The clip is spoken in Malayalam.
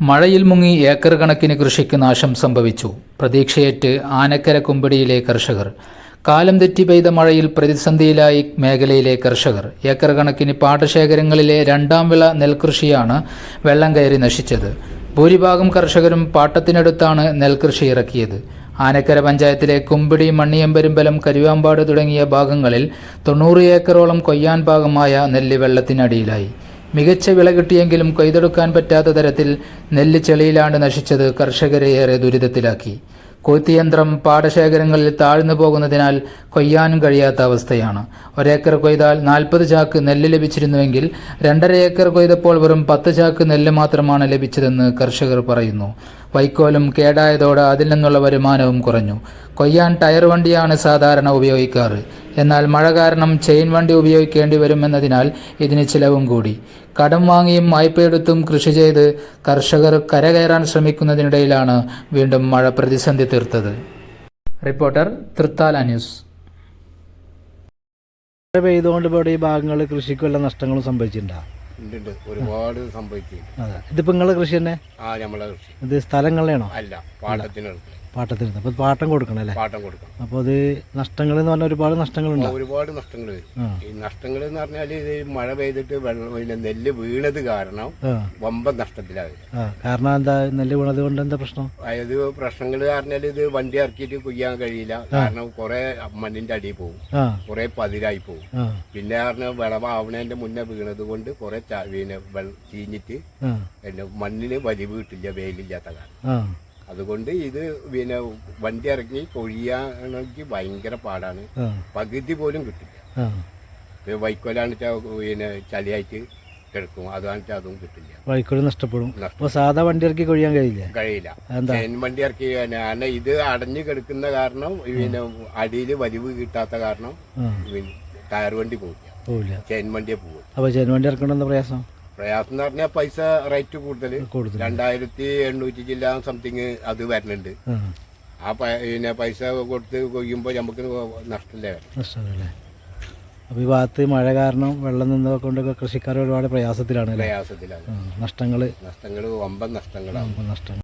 മഴയിൽ മുങ്ങി ഏക്കർ കണക്കിന് കൃഷിക്ക് നാശം സംഭവിച്ചു. പ്രതീക്ഷയേറ്റ് ആനക്കര കുമ്പടിയിലെ കർഷകർ. കാലം തെറ്റി പെയ്ത മഴയിൽ പ്രതിസന്ധിയിലായി മേഖലയിലെ കർഷകർ. ഏക്കർ കണക്കിന് പാടശേഖരങ്ങളിലെ രണ്ടാം വിള നെൽകൃഷിയാണ് വെള്ളം കയറി നശിച്ചത്. ഭൂരിഭാഗം കർഷകരും പാട്ടത്തിനടുത്താണ് നെൽകൃഷി ഇറക്കിയത്. ആനക്കര പഞ്ചായത്തിലെ കുമ്പിടി മണ്ണിയമ്പരുമ്പലം കരുവാമ്പാട് തുടങ്ങിയ ഭാഗങ്ങളിൽ തൊണ്ണൂറ് ഏക്കറോളം കൊയ്യാൻ ഭാഗമായ നെല്ല് വെള്ളത്തിനടിയിലായി. മികച്ച വിള കിട്ടിയെങ്കിലും കൊയ്തെടുക്കാൻ പറ്റാത്ത തരത്തിൽ നെല്ല് ചെളിയിലാണ് നശിച്ചത് കർഷകരെ ഏറെ ദുരിതത്തിലാക്കി. കൊയ്ത്തിയന്ത്രം പാടശേഖരങ്ങളിൽ താഴ്ന്നു പോകുന്നതിനാൽ കൊയ്യാനും കഴിയാത്ത അവസ്ഥയാണ്. ഒരേക്കർ കൊയ്താൽ നാൽപ്പത് ചാക്ക് നെല്ല് ലഭിച്ചിരുന്നുവെങ്കിൽ രണ്ടര ഏക്കർ കൊയ്തപ്പോൾ വെറും പത്ത് ചാക്ക് നെല്ല് മാത്രമാണ് ലഭിച്ചതെന്ന് കർഷകർ പറയുന്നു. വൈക്കോലും കേടായതോടെ അതിൽ നിന്നുള്ള വരുമാനവും കുറഞ്ഞു. കൊയ്യാൻ ടയർ വണ്ടിയാണ് സാധാരണ ഉപയോഗിക്കാറ്. എന്നാൽ മഴ കാരണം ചെയിൻ വണ്ടി ഉപയോഗിക്കേണ്ടി വരുമെന്നതിനാൽ ഇതിന് ചിലവും കൂടി. കടം വാങ്ങിയും വായ്പയെടുത്തും കൃഷി ചെയ്ത് കർഷകർ കരകയറാൻ ശ്രമിക്കുന്നതിനിടയിലാണ് വീണ്ടും മഴ പ്രതിസന്ധി തീർത്തത്. Reporter Thrithala news. മഴ പെയ്തുകൊണ്ട് ഇവിടെ ഈ ഭാഗങ്ങളിൽ കൃഷിക്കുള്ള നഷ്ടങ്ങളും സംഭവിച്ചിട്ടുണ്ടോ? ഉണ്ട് ഒരുപാട് സംഭവിച്ചിട്ടുണ്ട്. അതെ. ഇതിപ്പോൾ നിങ്ങളെ കൃഷി തന്നെ? ആ നമ്മളെ കൃഷി. ഇത് സ്ഥലങ്ങളിലാണോ? അല്ല പാട്ടത്തിനെടുക്കണം നിന്ന് അപ്പോൾ പാട്ടം കൊടുക്കണം അല്ലേ? പാട്ടം കൊടുക്കണം. അപ്പോൾ അത് നഷ്ടങ്ങൾ എന്ന് പറഞ്ഞാൽ ഒരുപാട് നഷ്ടങ്ങളുണ്ട്? ഒരുപാട് നഷ്ടങ്ങൾ വരും ഈ നഷ്ടങ്ങൾ എന്ന് പറഞ്ഞാൽ ഇത് മഴ പെയ്തിട്ട് വെള്ളം നെല്ല് വീണത് കാരണം വമ്പ വമ്പൻ നഷ്ടത്തിലാവും കാരണം എന്താ നെല്ല് വീണത് കൊണ്ട് എന്താ പ്രശ്നം? അതായത് പ്രശ്നങ്ങൾ പറഞ്ഞാൽ ഇത് വണ്ടി ഇറക്കിയിട്ട് കൊയ്യാൻ കഴിയില്ല. കാരണം കുറെ മണ്ണിന്റെ അടിയിൽ പോകും കുറെ പതിരായി പോകും പിന്നെ പറഞ്ഞാൽ വിളവാവണേന്റെ മുന്നേ വീണത് കൊണ്ട് കുറെ പിന്നെ ചീഞ്ഞിട്ട് മണ്ണിന് വലിവ് കിട്ടില്ല വെയിലില്ലാത്ത കാരണം. അതുകൊണ്ട് ഇത് പിന്നെ വണ്ടി ഇറങ്ങി കൊഴിയാണെങ്കിൽ ഭയങ്കര പാടാണ്. പകുതി പോലും കിട്ടില്ല. വൈക്കോലാണ് പിന്നെ ചളിയായിട്ട് കിടക്കും. അതാണ് അതും കിട്ടില്ല. വൈക്കോൽ നഷ്ടപ്പെടും. അപ്പോൾ സാധാ വണ്ടി ഇറക്കി കൊഴിയാൻ കഴിയില്ല? കഴിയില്ല? ചെയിൻ വണ്ടി ഇറക്കി ഞാൻ ഇത് അടഞ്ഞു കിടക്കുന്ന കാരണം പിന്നെ അടിയിൽ വലിവ് കിട്ടാത്ത കാരണം ടയർ വണ്ടി പോകില്ല പോവില്ല. ചെയിൻ വണ്ടിയെ പോകും അപ്പോൾ ചെയിൻ വണ്ടി ഇറക്കണം പ്രയാസം? പ്രയാസം എന്ന് പറഞ്ഞാൽ പൈസ റേറ്റ് കൂടുതൽ രണ്ടായിരത്തി എണ്ണൂറ്റി ജില്ല സംതിങ് അത് വരുന്നുണ്ട് ആ. പിന്നെ പൈസ കൊടുത്ത് കൊയ്യുമ്പോൾ നമുക്ക് നഷ്ടമില്ല നഷ്ടമല്ലേ അപ്പോൾ ഈ ഭാഗത്ത് മഴ കാരണം വെള്ളം നിന്നത് കൊണ്ട് കൃഷിക്കാർ ഒരുപാട് പ്രയാസത്തിലാണ് പ്രയാസത്തിലാണ്. നഷ്ടങ്ങൾ നഷ്ടങ്ങൾ ഒമ്പത് നഷ്ടങ്ങളാണ്. നഷ്ടം